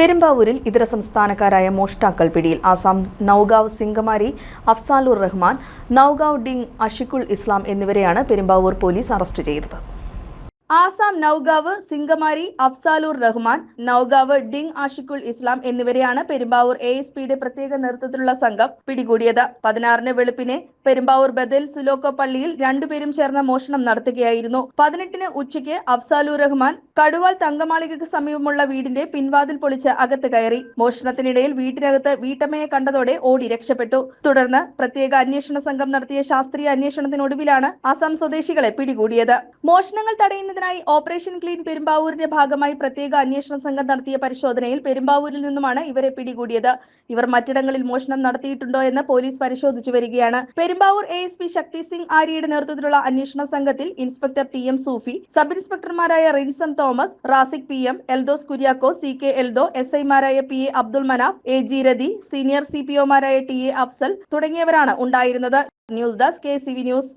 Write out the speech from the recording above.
പെരുമ്പാവൂരിൽ ഇതര സംസ്ഥാനക്കാരായ മോഷ്ടാക്കൾ പിടിയിൽ. ആസാം നൌഗാവ് സിംഗമാരി അഫ്സാലുർ റഹ്മാൻ നൌഗാവ് ഡിങ് അഷിക്കുൾ ഇസ്ലാം എന്നിവരെയാണ് പെരുമ്പാവൂർ പോലീസ് അറസ്റ്റ് ചെയ്തത്. ആസാം നൌഗാവ് സിംഗമാരി അഫ്സാലൂർ റഹ്മാൻ നൌഗാവ് ഡിങ് ആഷിഖുൽ ഇസ്ലാം എന്നിവരെയാണ് പെരുമ്പാവൂർ എ എസ് പിയുടെ പ്രത്യേക നേതൃത്വത്തിലുള്ള സംഘം പിടികൂടിയത്. പതിനാറിന് വെളുപ്പിനെ പെരുമ്പാവൂർ ബദൽ സുലോക്കോ പള്ളിയിൽ രണ്ടുപേരും ചേർന്ന മോഷണം നടത്തുകയായിരുന്നു. പതിനെട്ടിന് ഉച്ചയ്ക്ക് അഫ്സാലൂർ റഹ്മാൻ കടുവാൾ തങ്കമാളികക്ക് സമീപമുള്ള വീടിന്റെ പിൻവാതിൽ പൊളിച്ച് അകത്ത് കയറി. മോഷണത്തിനിടയിൽ വീട്ടിനകത്ത് വീട്ടമ്മയെ കണ്ടതോടെ ഓടി രക്ഷപ്പെട്ടു. തുടർന്ന് പ്രത്യേക അന്വേഷണ സംഘം നടത്തിയ ശാസ്ത്രീയ അന്വേഷണത്തിനൊടുവിലാണ് അസം സ്വദേശികളെ പിടികൂടിയത്. മോഷണങ്ങൾ തടയുന്നതിനായി ഓപ്പറേഷൻ ക്ലീൻ പെരുമ്പാവൂരിന്റെ ഭാഗമായി പ്രത്യേക അന്വേഷണ സംഘം നടത്തിയ പരിശോധനയിൽ പെരുമ്പാവൂരിൽ നിന്നുമാണ് ഇവരെ പിടികൂടിയത്. ഇവർ മറ്റിടങ്ങളിൽ മോഷണം നടത്തിയിട്ടുണ്ടോ എന്ന് പോലീസ് പരിശോധിച്ചു വരികയാണ്. Perumbavoor A S P Shakti Singh ആര്യയുടെ നേതൃത്വത്തിലുള്ള അന്വേഷണ സംഘത്തിൽ inspector T M Sufi sub ഇൻസ്പെക്ടർമാരായ Rinsam Thomas Rasik P M Eldhose Kuriako C K Eldho S ഐമാരായ P A Abdul Manaf A G Rathi senior C P ഒമാരായ T A Afsal തുടങ്ങിയവരാണ് ഉണ്ടായിരുന്നത്. News desk K C V news.